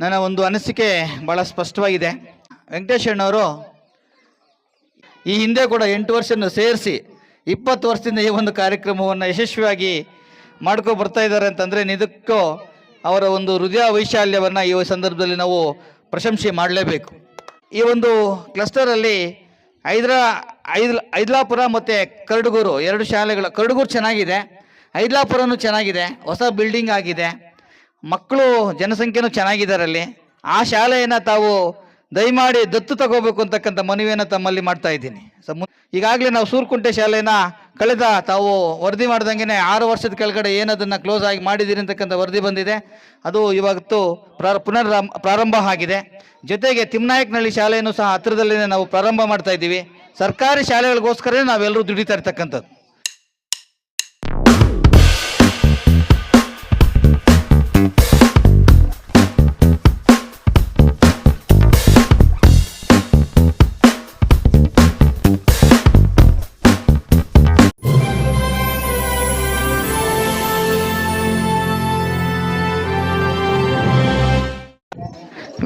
ನನ್ನ ಒಂದು ಅನಿಸಿಕೆ ಭಾಳ ಸ್ಪಷ್ಟವಾಗಿದೆ. ವೆಂಕಟೇಶಣ್ಣವರು ಈ ಹಿಂದೆ ಕೂಡ ಎಂಟು ವರ್ಷವನ್ನು ಸೇರಿಸಿ ಇಪ್ಪತ್ತು ವರ್ಷದಿಂದ ಈ ಒಂದು ಕಾರ್ಯಕ್ರಮವನ್ನು ಯಶಸ್ವಿಯಾಗಿ ಮಾಡ್ಕೊ ಬರ್ತಾ ಇದ್ದಾರೆ ಅಂತಂದರೆ ನಿಜಕ್ಕೂ ಅವರ ಒಂದು ಹೃದಯ ವೈಶಾಲ್ಯವನ್ನು ಈ ಸಂದರ್ಭದಲ್ಲಿ ನಾವು ಪ್ರಶಂಸೆ ಮಾಡಲೇಬೇಕು. ಈ ಒಂದು ಕ್ಲಸ್ಟರಲ್ಲಿ ಐದ್ರಾ ಐದ್ ಐದ್ಲಾಪುರ ಮತ್ತು ಕರಡುಗೂರು ಎರಡು ಶಾಲೆಗಳು, ಕರಡುಗೂರು ಚೆನ್ನಾಗಿದೆ, ಐದ್ಲಾಪುರನೂ ಚೆನ್ನಾಗಿದೆ, ಹೊಸ ಬಿಲ್ಡಿಂಗ್ ಆಗಿದೆ. ಮಕ್ಕಳು ಜನಸಂಖ್ಯೆನೂ ಚೆನ್ನಾಗಿದ್ದಾರೆ ಅಲ್ಲಿ ಆ ಶಾಲೆಯನ್ನು ತಾವು ದಯಮಾಡಿ ದತ್ತು ತಗೋಬೇಕು ಅಂತಕ್ಕಂಥ ಮನವಿಯನ್ನು ತಮ್ಮಲ್ಲಿ ಮಾಡ್ತಾ ಇದ್ದೀನಿ. ಸೊ ಈಗಾಗಲೇ ನಾವು ಸೂರ್ಕುಂಟೆ ಶಾಲೆನ ಕಳೆದ ತಾವು ವರದಿ ಮಾಡ್ದಂಗೆ ಆರು ವರ್ಷದ ಕೆಳಗಡೆ ಏನದನ್ನು ಕ್ಲೋಸ್ ಆಗಿ ಮಾಡಿದ್ದೀರಿ ಅಂತಕ್ಕಂಥ ವರದಿ ಬಂದಿದೆ. ಅದು ಇವತ್ತು ಪುನರ್ ಪ್ರಾರಂಭ ಆಗಿದೆ. ಜೊತೆಗೆ ತಿಮ್ನಾಯಕನಹಳ್ಳಿ ಶಾಲೆಯನ್ನು ಸಹ ಹತ್ತಿರದಲ್ಲೇ ನಾವು ಪ್ರಾರಂಭ ಮಾಡ್ತಾ ಇದ್ದೀವಿ. ಸರ್ಕಾರಿ ಶಾಲೆಗಳಿಗೋಸ್ಕರನೇ ನಾವೆಲ್ಲರೂ ದುಡಿತಾ ಇರ್ತಕ್ಕಂಥದ್ದು.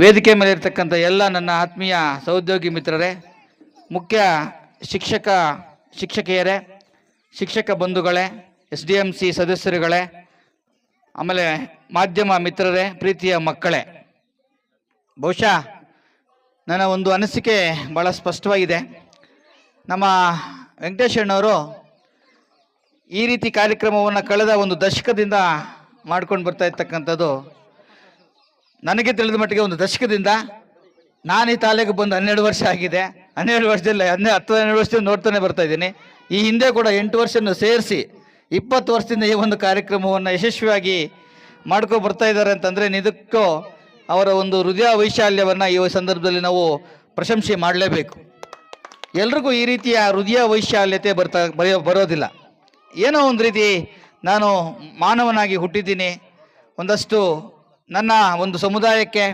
ವೇದಿಕೆ ಮೇಲೆ ಇರ್ತಕ್ಕಂಥ ಎಲ್ಲ ನನ್ನ ಆತ್ಮೀಯ ಸಹೋದ್ಯೋಗಿ ಮಿತ್ರರೇ, ಮುಖ್ಯ ಶಿಕ್ಷಕ, ಶಿಕ್ಷಕಿಯರೇ, ಶಿಕ್ಷಕ ಬಂಧುಗಳೇ, ಎಸ್ ಡಿ ಎಂ ಸಿ ಸದಸ್ಯರುಗಳೇ, ಆಮೇಲೆ ಮಾಧ್ಯಮ ಮಿತ್ರರೇ, ಪ್ರೀತಿಯ ಮಕ್ಕಳೇ. ಬಹುಶಃ ನನ್ನ ಒಂದು ಅನಿಸಿಕೆ ಭಾಳ ಸ್ಪಷ್ಟವಾಗಿದೆ. ನಮ್ಮ ವೆಂಕಟೇಶಣ್ಣವರು ಈ ರೀತಿ ಕಾರ್ಯಕ್ರಮವನ್ನು ಕಳೆದ ಒಂದು ದಶಕದಿಂದ ಮಾಡ್ಕೊಂಡು ಬರ್ತಾ ಇರ್ತಕ್ಕಂಥದ್ದು ನನಗೆ ತಿಳಿದ ಮಟ್ಟಿಗೆ ಒಂದು ದಶಕದಿಂದ ನಾನು ಈ ತಾಲೆಗೆ ಬಂದು ಹನ್ನೆರಡು ವರ್ಷ ಆಗಿದೆ. ಹನ್ನೆರಡು ವರ್ಷದಲ್ಲಿ ಹನ್ನೆ, ಹತ್ತು, ಹನ್ನೆರಡು ವರ್ಷದಿಂದ ನೋಡ್ತಾನೆ ಬರ್ತಾ ಇದ್ದೀನಿ. ಈ ಹಿಂದೆ ಕೂಡ ಎಂಟು ವರ್ಷವನ್ನು ಸೇರಿಸಿ ಇಪ್ಪತ್ತು ವರ್ಷದಿಂದ ಈ ಒಂದು ಕಾರ್ಯಕ್ರಮವನ್ನು ಯಶಸ್ವಿಯಾಗಿ ಮಾಡ್ಕೊ ಬರ್ತಾ ಇದ್ದಾರೆ ಅಂತಂದರೆ ನಿಜಕ್ಕೂ ಅವರ ಒಂದು ಹೃದಯ ವೈಶಾಲ್ಯವನ್ನು ಈ ಸಂದರ್ಭದಲ್ಲಿ ನಾವು ಪ್ರಶಂಸೆ ಮಾಡಲೇಬೇಕು. ಎಲ್ರಿಗೂ ಈ ರೀತಿಯ ಹೃದಯ ವೈಶಾಲ್ಯತೆ ಬರ್ತಾ, ಬರೆಯೋ, ಬರೋದಿಲ್ಲ. ಏನೋ ಒಂದು ರೀತಿ ನಾನು ಮಾನವನಾಗಿ ಹುಟ್ಟಿದ್ದೀನಿ. ಒಂದಷ್ಟು ನನ್ನ ಒಂದು ಸಮುದಾಯಕ್ಕೆ,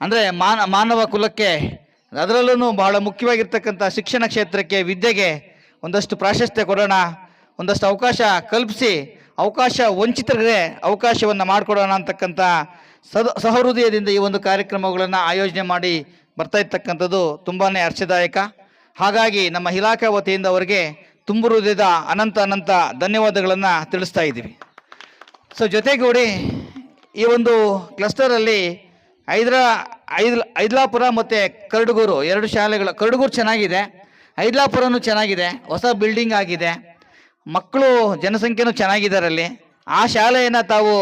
ಅಂದರೆ ಮಾನ, ಮಾನವ ಕುಲಕ್ಕೆ ಅದರಲ್ಲೂ ಬಹಳ ಮುಖ್ಯವಾಗಿರ್ತಕ್ಕಂಥ ಶಿಕ್ಷಣ ಕ್ಷೇತ್ರಕ್ಕೆ, ವಿದ್ಯೆಗೆ ಒಂದಷ್ಟು ಪ್ರಾಶಸ್ತ್ಯ ಕೊಡೋಣ, ಒಂದಷ್ಟು ಅವಕಾಶ ಕಲ್ಪಿಸಿ, ಅವಕಾಶ ವಂಚಿತರಿಗೆ ಅವಕಾಶವನ್ನು ಮಾಡಿಕೊಡೋಣ ಅಂತಕ್ಕಂಥ ಸದ, ಸಹೃದಯದಿಂದ ಈ ಒಂದು ಕಾರ್ಯಕ್ರಮಗಳನ್ನು ಆಯೋಜನೆ ಮಾಡಿ ಬರ್ತಾ ಇರ್ತಕ್ಕಂಥದ್ದು ತುಂಬಾ ಹರ್ಷದಾಯಕ ಹಾಗಾಗಿ ನಮ್ಮ ಇಲಾಖೆ ವತಿಯಿಂದ ಅವರಿಗೆ ತುಂಬು ಹೃದಯದ ಅನಂತ ಅನಂತ ಧನ್ಯವಾದಗಳನ್ನು ತಿಳಿಸ್ತಾ ಇದ್ದೀವಿ. ಸೊ ಜೊತೆಗೂಡಿ ಈ ಒಂದು ಕ್ಲಸ್ಟರಲ್ಲಿ ಐದ್ರಾ ಐದ್ ಐದ್ಲಾಪುರ ಮತ್ತು ಕರಡುಗೂರು ಎರಡು ಶಾಲೆಗಳು, ಕರಡುಗೂರು ಚೆನ್ನಾಗಿದೆ ಐದ್ಲಾಪುರನೂ ಚೆನ್ನಾಗಿದೆ, ಹೊಸ ಬಿಲ್ಡಿಂಗ್ ಆಗಿದೆ, ಮಕ್ಕಳು ಜನಸಂಖ್ಯೆನೂ ಚೆನ್ನಾಗಿದ್ದಾರೆ ಅಲ್ಲಿ ಆ ಶಾಲೆಯನ್ನು ತಾವು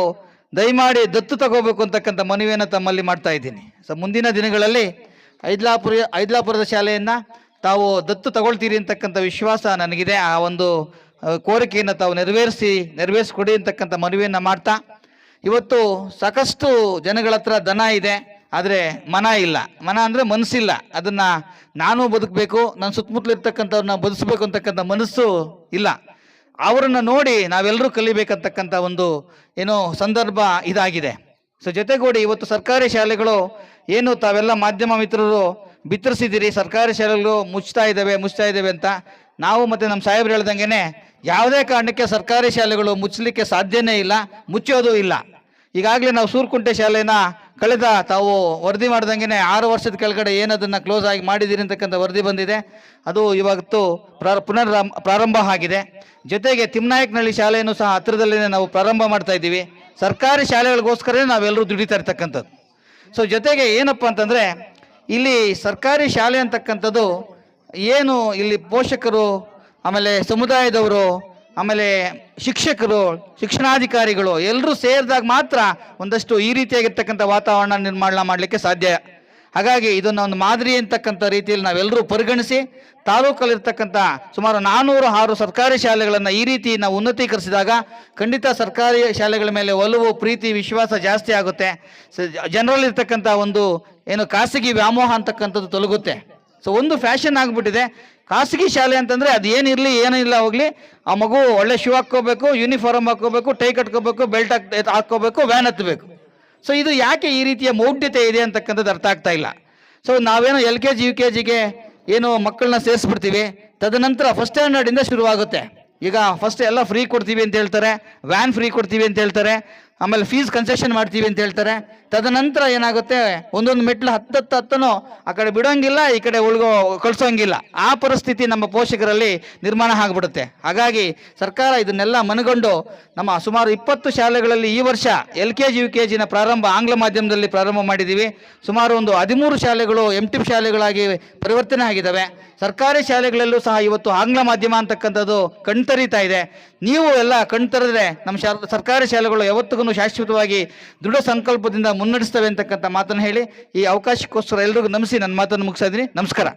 ದಯಮಾಡಿ ದತ್ತು ತಗೋಬೇಕು ಅಂತಕ್ಕಂಥ ಮನವಿಯನ್ನು ತಮ್ಮಲ್ಲಿ ಮಾಡ್ತಾ ಇದ್ದೀನಿ. ಸೊ ಮುಂದಿನ ದಿನಗಳಲ್ಲಿ ಐದ್ಲಾಪುರ ಐದ್ಲಾಪುರದ ಶಾಲೆಯನ್ನು ತಾವು ದತ್ತು ತಗೊಳ್ತೀರಿ ಅಂತಕ್ಕಂಥ ವಿಶ್ವಾಸ ನನಗಿದೆ. ಆ ಒಂದು ಕೋರಿಕೆಯನ್ನು ತಾವು ನೆರವೇರಿಸಿ, ನೆರವೇರಿಸ್ಕೊಡಿ ಅಂತಕ್ಕಂಥ ಮನವಿಯನ್ನು ಮಾಡ್ತಾ ಇವತ್ತು ಸಾಕಷ್ಟು ಜನಗಳ ಹತ್ರ ದನ ಇದೆ, ಆದರೆ ಮನ ಇಲ್ಲ. ಮನ ಅಂದರೆ ಮನಸ್ಸಿಲ್ಲ. ಅದನ್ನು ನಾನು ಬದುಕಬೇಕು ನನ್ನ ಸುತ್ತಮುತ್ತಲು ಇರ್ತಕ್ಕಂಥವ್ರನ್ನ ಬದುಕಬೇಕು ಅಂತಕ್ಕಂಥ ಮನಸ್ಸು ಇಲ್ಲ. ಅವರನ್ನು ನೋಡಿ ನಾವೆಲ್ಲರೂ ಕಲಿಬೇಕಂತಕ್ಕಂಥ ಒಂದು ಏನೋ ಸಂದರ್ಭ ಇದಾಗಿದೆ. ಸೊ ಜೊತೆಗೂಡಿ ಇವತ್ತು ಸರ್ಕಾರಿ ಶಾಲೆಗಳು ಏನು ತಾವೆಲ್ಲ ಮಾಧ್ಯಮ ಮಿತ್ರರು ಬಿತ್ತರಿಸಿದ್ದೀರಿ, ಸರ್ಕಾರಿ ಶಾಲೆಗಳು ಮುಚ್ತಾ ಇದ್ದಾವೆ ಮುಚ್ತಾ ಇದ್ದಾವೆ ಅಂತ. ನಾವು ಮತ್ತು ನಮ್ಮ ಸಾಹೇಬ್ರು ಹೇಳ್ದಂಗೆ ಯಾವುದೇ ಕಾರಣಕ್ಕೆ ಸರ್ಕಾರಿ ಶಾಲೆಗಳು ಮುಚ್ಚಲಿಕ್ಕೆ ಸಾಧ್ಯನೇ ಇಲ್ಲ, ಮುಚ್ಚೋದು ಇಲ್ಲ. ಈಗಾಗಲೇ ನಾವು ಸೂರ್ಕುಂಟೆ ಶಾಲೆನ ಕಳೆದ ತಾವು ವರದಿ ಮಾಡ್ದಂಗೆ ಆರು ವರ್ಷದ ಕೆಳಗಡೆ ಏನದನ್ನು ಕ್ಲೋಸ್ ಆಗಿ ಮಾಡಿದ್ದೀರಿ ಅಂತಕ್ಕಂಥ ವರದಿ ಬಂದಿದೆ. ಅದು ಇವತ್ತು ಪುನರ್ ಪ್ರಾರಂಭ ಆಗಿದೆ. ಜೊತೆಗೆ ತಿಮ್ನಾಯಕನಹಳ್ಳಿ ಶಾಲೆಯನ್ನು ಸಹ ಹತ್ತಿರದಲ್ಲೇ ನಾವು ಪ್ರಾರಂಭ ಮಾಡ್ತಾ ಇದ್ದೀವಿ. ಸರ್ಕಾರಿ ಶಾಲೆಗಳಿಗೋಸ್ಕರನೇ ನಾವೆಲ್ಲರೂ ದುಡಿತಾ ಇರ್ತಕ್ಕಂಥದ್ದು. ಸೊ ಜೊತೆಗೆ ಏನಪ್ಪ ಅಂತಂದರೆ, ಇಲ್ಲಿ ಸರ್ಕಾರಿ ಶಾಲೆ ಅಂತಕ್ಕಂಥದ್ದು ಏನು ಇಲ್ಲಿ ಪೋಷಕರು ಆಮೇಲೆ ಸಮುದಾಯದವರು, ಆಮೇಲೆ ಶಿಕ್ಷಕರು, ಶಿಕ್ಷಣಾಧಿಕಾರಿಗಳು ಎಲ್ಲರೂ ಸೇರಿದಾಗ ಮಾತ್ರ ಒಂದಷ್ಟು ಈ ರೀತಿಯಾಗಿರ್ತಕ್ಕಂಥ ವಾತಾವರಣ ನಿರ್ಮಾಣ ಮಾಡಲಿಕ್ಕೆ ಸಾಧ್ಯ. ಹಾಗಾಗಿ ಇದನ್ನು ಒಂದು ಮಾದರಿ ಅಂತಕ್ಕಂಥ ರೀತಿಯಲ್ಲಿ ನಾವೆಲ್ಲರೂ ಪರಿಗಣಿಸಿ ತಾಲೂಕಲ್ಲಿರ್ತಕ್ಕಂಥ ಸುಮಾರು ನಾನ್ನೂರು ಆರು ಸರ್ಕಾರಿ ಶಾಲೆಗಳನ್ನು ಈ ರೀತಿ ನಾವು ಉನ್ನತೀಕರಿಸಿದಾಗ ಖಂಡಿತ ಸರ್ಕಾರಿ ಶಾಲೆಗಳ ಮೇಲೆ ಒಲವು, ಪ್ರೀತಿ, ವಿಶ್ವಾಸ ಜಾಸ್ತಿ ಆಗುತ್ತೆ. ಜನರಲ್ಲಿರ್ತಕ್ಕಂಥ ಒಂದು ಏನು ಖಾಸಗಿ ವ್ಯಾಮೋಹ ಅಂತಕ್ಕಂಥದ್ದು ತೊಲಗುತ್ತೆ. ಸೊ ಒಂದು ಫ್ಯಾಷನ್ ಆಗಿಬಿಟ್ಟಿದೆ. ಖಾಸಗಿ ಶಾಲೆ ಅಂತಂದರೆ ಅದು ಏನಿರಲಿ ಏನಿಲ್ಲ ಹೋಗಲಿ. ಆ ಮಗು ಒಳ್ಳೆ ಶೂ ಹಾಕ್ಕೋಬೇಕು ಯೂನಿಫಾರ್ಮ್ ಹಾಕ್ಕೋಬೇಕು, ಟೈ ಕಟ್ಕೋಬೇಕು ಬೆಲ್ಟ್ ಹಾಕ್ ಹಾಕ್ಕೋಬೇಕು ವ್ಯಾನ್ ಹತ್ತಬೇಕು ಸೊ ಇದು ಯಾಕೆ ಈ ರೀತಿಯ ಮೌಢ್ಯತೆ ಇದೆ ಅಂತಕ್ಕಂಥದ್ದು ಅರ್ಥ ಆಗ್ತಾ ಇಲ್ಲ. ಸೊ ನಾವೇನೋ L K G, U K ಜಿಗೆ ಏನು ಮಕ್ಕಳನ್ನ ಸೇರಿಸ್ಬಿಡ್ತೀವಿ. ತದನಂತರ ಫಸ್ಟ್ ಸ್ಟ್ಯಾಂಡರ್ಡಿಂದ ಶುರುವಾಗುತ್ತೆ. ಈಗ ಫಸ್ಟ್ ಎಲ್ಲ ಫ್ರೀ ಕೊಡ್ತೀವಿ ಅಂತ ಹೇಳ್ತಾರೆ ವ್ಯಾನ್ ಫ್ರೀ ಕೊಡ್ತೀವಿ ಅಂತ ಹೇಳ್ತಾರೆ. ಆಮೇಲೆ ಫೀಸ್ ಕನ್ಸೆಷನ್ ಮಾಡ್ತೀವಿ ಅಂತ ಹೇಳ್ತಾರೆ. ತದನಂತರ ಏನಾಗುತ್ತೆ? ಒಂದೊಂದು ಮೆಟ್ಲು ಹತ್ತತ್ತು ಹತ್ತನು ಆ ಕಡೆ ಬಿಡೋಂಗಿಲ್ಲ, ಈ ಕಡೆ ಉಳ್ಗೋ, ಕಳಿಸೋಂಗಿಲ್ಲ. ಆ ಪರಿಸ್ಥಿತಿ ನಮ್ಮ ಪೋಷಕರಲ್ಲಿ ನಿರ್ಮಾಣ ಆಗಿಬಿಡುತ್ತೆ. ಹಾಗಾಗಿ ಸರ್ಕಾರ ಇದನ್ನೆಲ್ಲ ಮನಗೊಂಡು ನಮ್ಮ ಸುಮಾರು ಇಪ್ಪತ್ತು ಶಾಲೆಗಳಲ್ಲಿ ಈ ವರ್ಷ L K G U K ಜಿನ ಪ್ರಾರಂಭ ಆಂಗ್ಲ ಮಾಧ್ಯಮದಲ್ಲಿ ಪ್ರಾರಂಭ ಮಾಡಿದ್ದೀವಿ ಸುಮಾರು ಒಂದು ಹದಿಮೂರು ಶಾಲೆಗಳು ಎಂ ಟಿ ಶಾಲೆಗಳಾಗಿ ಪರಿವರ್ತನೆ ಆಗಿದ್ದಾವೆ. ಸರ್ಕಾರಿ ಶಾಲೆಗಳಲ್ಲೂ ಸಹ ಇವತ್ತು ಆಂಗ್ಲ ಮಾಧ್ಯಮ ಅಂತಕ್ಕಂಥದ್ದು ಕಣ್ತರಿತಾ ಇದೆ. ನೀವು ಎಲ್ಲ ಕಣ್ತರದ್ರೆ ನಮ್ಮ ಶಾ, ಸರ್ಕಾರಿ ಶಾಲೆಗಳು ಯಾವತ್ತಿಗೂ ಶಾಶ್ವತವಾಗಿ ದೃಢ ಸಂಕಲ್ಪದಿಂದ ಮುನ್ನಡೆಸ್ತವೆ ಅಂತಕ್ಕಂಥ ಮಾತನ್ನು ಹೇಳಿ ಈ ಅವಕಾಶಕ್ಕೋಸ್ಕರ ಎಲ್ರಿಗೂ ನಮಿಸಿ ನನ್ನ ಮಾತನ್ನು ಮುಗಿಸಿದ್ದೀನಿ ನಮಸ್ಕಾರ.